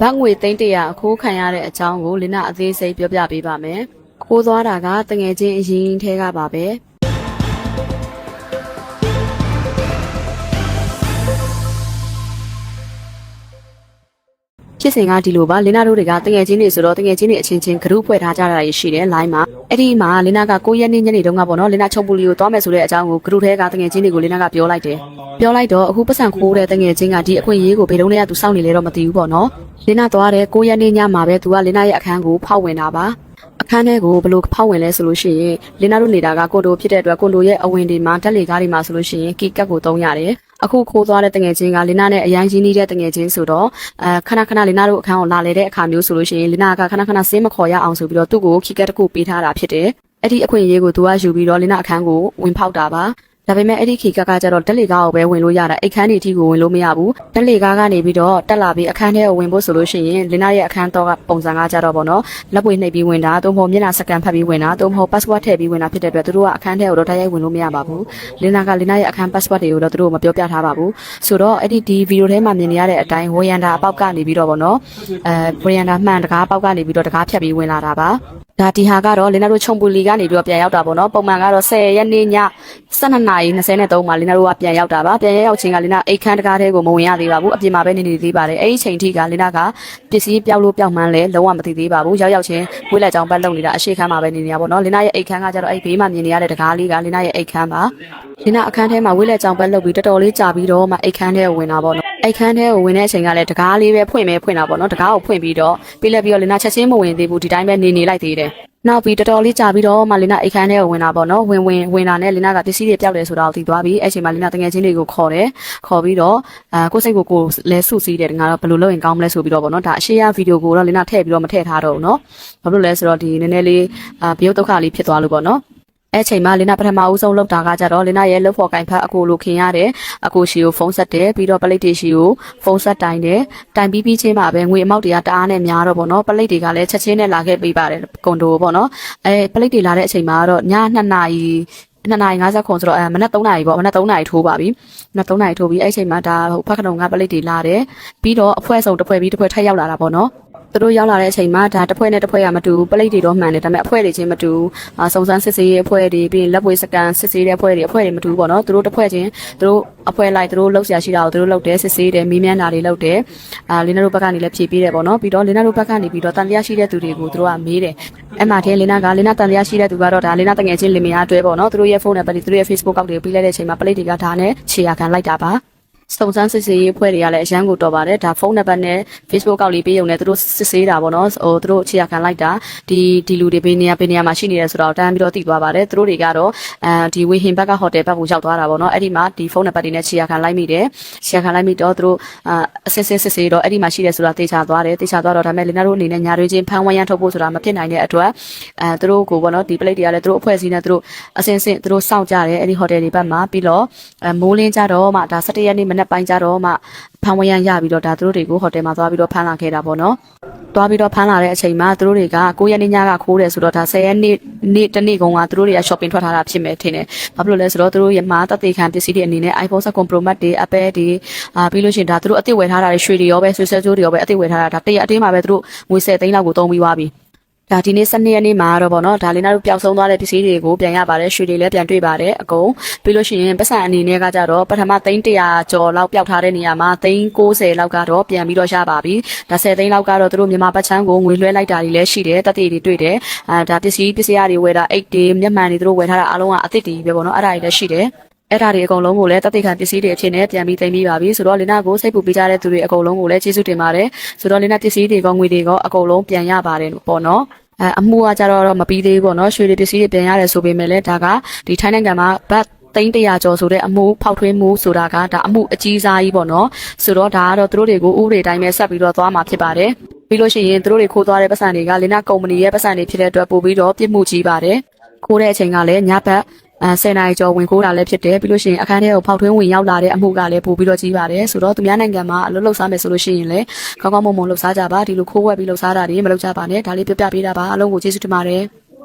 ဘတ်ငွေသိန်း100အခိုးခံရတဲ့အကြောင်းကိုလင်းနာအသေးစိတ်ပြောပြပေးပါမယ်။ခိုးသွားတာကတငယ်ချင်းအရင်ထဲကပါပဲ။ ဖြစ်စဉ်ကဒီလိုပါလင်းနာတို့တွေကတငယ်ချင်းတွေဆိုတော့တငယ်ချင်းတွေအချင်းချင်း group ဖွဲ့ထားကြတာရှိတယ် line မှာအဲ့ဒီမှာလင်းနာက9ရက်နေ့ညနေတုန်းကပေါ့နော်လင်းနာချုပ်ပူလီကိုသွားမယ်ဆိုတဲ့အကြောင်းကို group ထဲကတငယ်ချင်းတွေကိုလင်းနာကပြောလိုက်တယ်ပြောလိုက်တော့အခုပတ်စံခိုးတဲ့တငယ်ချင်းကဒီအခွင့်အရေးကိုဘယ်တော့မှသူစောင့်နေလဲတော့မသိဘူးပေါ့နော်လင်းနာသွားတဲ့9ရက်နေ့ညမှာပဲသူကလင်းနာရဲ့အခန်းကိုဖောက်ဝင်တာပါအခန်းထဲကိုဘလို့ဖောက်ဝင်လဲဆိုလို့ရှိရင်လင်းနာတို့နေတာကကွန်ဒိုဖြစ်တဲ့အတွက်ကွန်ဒိုရဲ့အဝင်တွေမှာတက်လေကားတွေမှာဆိုလို့ရှိရင်ကီကတ်ကိုသုံးရတယ် အခုခိုးသွားတဲ့တငယ်ချင်းကလင်းနာနဲ့အရန်ကြီးနေတဲ့တငယ်ချင်းဆိုတော့အဲခဏခဏလင်းနာတို့အခန်းကိုလာလေတဲ့အခါမျိုးဆိုလို့ရှိရင်လင်းနာကခဏခဏဆင်းမခေါ်ရအောင်ဆိုပြီးတော့သူ့ကိုခီကတ်တစ်ခုပေးထားတာဖြစ်တယ်အဲ့ဒီအခွင့်အရေးကိုသူကယူပြီးတော့လင်းနာအခန်းကိုဝင်ဖောက်တာပါ ဒါပေမဲ့အဲ့ဒီခီကကကျတော့တက်လေကားကိုပဲဝင်လို့ရတာအိတ်ခမ်းတွေအထိကိုဝင်လို့မရဘူးတက်လေကားကနေပြီးတော့တက်လာပြီးအခန်းထဲကိုဝင်ဖို့ဆိုလို့ရှိရင်လင်းနာရဲ့အခန်းတော့ကပုံစံကကြတော့ဗောနော်လက်ပွေနှိပ်ပြီးဝင်တာသို့မဟုတ်မျက်နှာစကန်ဖတ်ပြီးဝင်တာသို့မဟုတ် password ထည့်ပြီးဝင်တာဖြစ်တဲ့အတွက်သူတို့ကအခန်းထဲကိုတော့တိုက်ရိုက်ဝင်လို့မရပါဘူးလင်းနာကလင်းနာရဲ့အခန်း password တွေကိုတော့သူတို့မပြောပြထားပါဘူးဆိုတော့အဲ့ဒီဒီဗီဒီယိုထဲမှာမြင်နေရတဲ့အတိုင်းဝရန်တာအပေါက်ကနေပြီးတော့ဗောနော်အဲဝရန်တာမှန်တကားအပေါက်ကနေပြီးတော့တကားဖြတ်ပြီးဝင်လာတာပါဒါဒီဟာကတော့လင်းနာတို့ခြုံပူလီကနေပြီးတော့ပြန်ရောက်တာပေါ့နော်ပုံမှန်ကတော့10ရက်နေ့ည12နာရီ23မှာလင်းနာတို့ကပြန်ရောက်တာပါပြန်ရောက်ချင်းကလင်းနာအိတ်ခမ်းတကားထဲကိုမဝင်ရသေးပါဘူးအပြင်မှာပဲနေနေသေးပါတယ်အဲ့ဒီချိန်ထိကလင်းနာကပစ္စည်းပျောက်လို့ပျောက်မှန်းလဲလုံးဝမသိသေးပါဘူးရောက်ရောက်ချင်းဝိလက်ကြောင်ပတ်လုံနေတာအရှိခမ်းမှာပဲနေနေရပါတော့လင်းနာရဲ့အိတ်ခမ်းကကျတော့အဲ့ဘေးမှာမြင်နေရတဲ့တကားလေးကလင်းနာရဲ့အိတ်ခမ်းပါလင်းနာအခန်းထဲမှာဝိလက်ကြောင်ပတ်လုံပြီးတော်တော်လေးကြာပြီးတော့မှအိတ်ခမ်းထဲကိုဝင်တာပေါ့နော် အိတ်ခမ်းထဲကိုဝင်တဲ့အချိန်ကလည်းတကားလေးပဲဖွင့်မဲဖွင့်တာပေါ့နော်တကားကိုဖွင့်ပြီးတော့ပြီးလက်ပြီးတော့လင်းနာချက်ချင်းမဝင်သေးဘူးဒီတိုင်းပဲနေနေလိုက်သေးတယ်နောက်ပြီးတော်တော်လေးကြာပြီးတော့မှလင်းနာအိတ်ခမ်းထဲကိုဝင်တာပေါ့နော်ဝင်ဝင်ဝင်လာနဲ့လင်းနာကပစ္စည်းတွေပျောက်တယ်ဆိုတာကိုသိသွားပြီးအဲ့ချိန်မှာလင်းနာတငယ်ချင်းတွေကိုခေါ်တယ်ခေါ်ပြီးတော့အာကိုယ်စိတ်ကိုကိုယ်လဲစုစည်းတယ်ငါတော့ဘယ်လိုလုပ်ရင်ကောင်းမလဲဆိုပြီးတော့ပေါ့နော်ဒါအရှိရဗီဒီယိုကိုတော့လင်းနာထည့်ပြီးတော့မထည့်ထားတော့ဘူးနော်ဘာလို့လဲဆိုတော့ဒီနည်းနည်းလေးအာဘယုတ်ဒုက္ခလေးဖြစ်သွားလို့ပေါ့နော် အဲ့ချိန်မှာလင်းနာပထမဦးဆုံးလောက်တာကကြတော့လင်းနာရဲ့လုပ်ဖို့ကင်ဖတ်အကိုလိုခင်ရတယ်အကိုရှီကိုဖုန်းဆက်တယ်ပြီးတော့ပလိတ်တွေရှီကိုဖုန်းဆက်တိုင်တယ်တိုင်ပြီးပြီးချင်းမှာပဲငွေအမောက်တွေကတအားနဲ့များတော့ဗောနော်ပလိတ်တွေကလည်းချက်ချင်းနဲ့လာခဲ့ပေးပါတယ်ကွန်ဒိုဗောနော်အဲပလိတ်တွေလာတဲ့အချိန်မှာတော့ည2နာရီ2နာရီ50ခွန်ဆိုတော့အဲမနက်3နာရီပေါ့မနက်3နာရီထိုးပါပြီမနက်3နာရီထိုးပြီးအဲ့ချိန်မှာဒါဟိုဖက်ခတုံကပလိတ်တွေလာတယ်ပြီးတော့အဖွဲဆုံးတစ်ဖွဲပြီးတစ်ဖွဲထပ်ရောက်လာတာပေါ့နော် သူတို့ရောက်လာတဲ့အချိန်မှာဒါတစ်ဖွဲနဲ့တစ်ဖွဲကမတူဘူးပလိတ်တွေတော့မှန်တယ်ဒါပေမဲ့အဖွဲတွေချင်းမတူဘူးအာစုံစမ်းစစ်ဆေးရေးအဖွဲတွေပြီးရင်လက်ပွေစကန်စစ်ဆေးတဲ့အဖွဲတွေအဖွဲတွေမတူဘူးပေါ့နော်သူတို့တစ်ဖွဲချင်းသူတို့အဖွဲလိုက်သူတို့လှုပ်ရှားရှိတာကိုသူတို့လှုပ်တယ်စစ်ဆေးတယ်မီးမြန်းတာတွေလှုပ်တယ်အာလင်းနာတို့ဘက်ကနေလည်းဖြည့်ပေးတယ်ပေါ့နော်ပြီးတော့လင်းနာတို့ဘက်ကနေပြီးတော့တန်တရားရှိတဲ့သူတွေကိုသူတို့ကမေးတယ်အဲ့မှာထဲလင်းနာကလင်းနာတန်တရားရှိတဲ့သူကတော့ဒါလင်းနာတငယ်ချင်းလင်မယားအတွဲပေါ့နော်သူတို့ရဲ့ဖုန်းနံပါတ်တွေသူတို့ရဲ့ Facebook ကောက်တွေပြီးလိုက်တဲ့အချိန်မှာပလိတ်တွေကဒါနဲ့ခြေရခံလိုက်တာပါ စုံစမ်းစစ်ဆေးရေးအဖွဲ့တွေကလည်းအရန်ကိုတော်ပါတယ်ဒါဖုန်းနံပါတ်နဲ့ Facebook ကောက်လေးပေးရုံနဲ့သူတို့စစ်ဆေးတာပေါ့နော်ဟိုသူတို့ခြေရခံလိုက်တာဒီဒီလူတွေဘေးနေရာဘေးနေရာမှာရှိနေတယ်ဆိုတော့တန်းပြီးတော့သိသွားပါတယ်သူတို့တွေကတော့အဲဒီဝေဟင်ဘက်ကဟိုတယ်ဘက်ကိုရောက်သွားတာပေါ့နော်အဲ့ဒီမှာဒီဖုန်းနံပါတ်တွေနဲ့ခြေရခံလိုက်မိတယ်ခြေရခံလိုက်မိတော့သူတို့အစစ်စစ်စစ်ဆေးတော့အဲ့ဒီမှာရှိတယ်ဆိုတာသိချသွားတယ်သိချသွားတော့ဒါပေမဲ့လင်နာတို့အနေနဲ့ညာတွေချင်းဖမ်းဝန်းရမ်းထုတ်ဖို့ဆိုတာမဖြစ်နိုင်တဲ့အတွက်အဲသူတို့ကိုပေါ့နော်ဒီ plate တွေကလည်းသူတို့အဖွဲ့အစည်းနဲ့သူတို့အစင်စင်သူတို့စောင့်ကြတယ်အဲ့ဒီဟိုတယ်တွေဘက်မှာပြီးတော့မိုးလင်းကြတော့မှဒါ17ရက်နေ့မနက်ပိုင်းကြတော့မှဖမ်းဝရမ်းရပြီးတော့ဒါသူတို့တွေကိုဟိုတယ်မှာသွားပြီးတော့ဖမ်းလာခဲ့တာပေါ့နော်။သွားပြီးတော့ဖမ်းလာတဲ့အချိန်မှာသူတို့တွေက9ရက်နေ့ညကခိုးတယ်ဆိုတော့ဒါ10ရက်နေ့နေ့တနေ့ကုန်ကသူတို့တွေက shopping ထွက်ထားတာဖြစ်မယ်ထင်တယ်။ဘာဖြစ်လို့လဲဆိုတော့သူတို့ရမှာတသက်ခံပစ္စည်းတွေအနေနဲ့ iPhone 7 Pro Max တွေ Apple တွေအာပြီးလို့ရှိရင်ဒါသူတို့အသစ်ဝယ်ထားတာတွေရွှေတွေရောပဲဆွေဆွဲကြိုးတွေရောပဲအသစ်ဝယ်ထားတာဒါတရက်အတင်းမှာပဲသူတို့ငွေ10သိန်းလောက်ကိုသုံးပြီးသွားပြီ။ ဒါဒီနေ့12ရက်နေ့မှာတော့ဗောနော်ဒါလေးနာတို့ပျောက်ဆုံးသွားတဲ့ပစ္စည်းတွေကိုပြန်ရပါတယ်ရွှေတွေလည်းပြန်တွေ့ပါတယ်အကုန်ပြီးလို့ရှိရင်ပတ်စံအနေနဲ့ကကြတော့ပထမသိန်း100ကျော်လောက်ပျောက်ထားတဲ့နေရာမှာသိန်း90လောက်ကတော့ပြန်ပြီးတော့ရပါပြီဒါ10သိန်းလောက်ကတော့တို့မြန်မာပတ်ချမ်းကိုငွေလွှဲလိုက်တာတွေလည်းရှိတယ်တက်တေတွေတွေ့တယ်အာဒါပစ္စည်းပစ္စည်းတွေဝယ်တာအိတ်တွေမျက်မှန်တွေတို့ဝယ်ထားတာအားလုံးကအသစ်တွေပဲဗောနော်အဲ့ဒါတွေလည်းရှိတယ်အဲ့ဒါတွေအကုန်လုံးကိုလည်းတသိခံပစ္စည်းတွေအဖြစ်နဲ့ပြန်ပြီးသိမ်းပြီးပါပြီဆိုတော့လင်းနာကိုစိတ်ပူပေးကြတဲ့သူတွေအကုန်လုံးကိုလည်းကျေးဇူးတင်ပါတယ်ဆိုတော့လင်းနာပစ္စည်းတွေကငွေတွေက အကုန်လုံးပြန်ရပါတယ်ပေါ့နော် အဲအမှုကကြတော့မပြီးသေးဘူးပေါ့နော်ရွှေတွေပစ္စည်းတွေပြန်ရတယ်ဆိုပေမဲ့လည်းဒါကဒီထိုင်းနိုင်ငံမှာဘတ်သိန်း100ကျော်ဆိုတဲ့အမှုဖောက်ထွင်းမှုဆိုတာကဒါအမှုအကြီးစားကြီးပေါ့နော်ဆိုတော့ဒါကတော့သူတို့တွေကိုဥပဒေတိုင်းပဲဆက်ပြီးတော့သွားမှာဖြစ်ပါတယ်ပြီးလို့ရှိရင်သူတို့တွေခိုးသွားတဲ့ပတ်စံတွေကလင်းနာကုမ္ပဏီရဲ့ပတ်စံတွေဖြစ်တဲ့အတွက်ပို့ပြီးတော့ပြစ်မှုကြီးပါတယ်ခိုးတဲ့အချိန်ကလည်းညဘက် အဲ10နိုင်ကျော်ဝင်ခိုးတာလည်းဖြစ်တယ်ပြီးလို့ရှိရင်အခန်းထဲကိုဖောက်ထွင်းဝင်ရောက်လာတဲ့အမှုကလည်းပို့ပြီးတော့ကြီးပါတယ်ဆိုတော့သူများနိုင်ငံမှာအလုပ်လုပ်စားမယ်ဆိုလို့ရှိရင်လည်းကောင်းကောင်းမွန်မွန်လုပ်စားကြပါဒီလိုခိုးဝက်ပြီးလုပ်စားတာတွေမလုပ်ကြပါနဲ့ဒါလေးပြပြပေးတာပါအလုံးကိုကျေးဇူးတင်ပါတယ်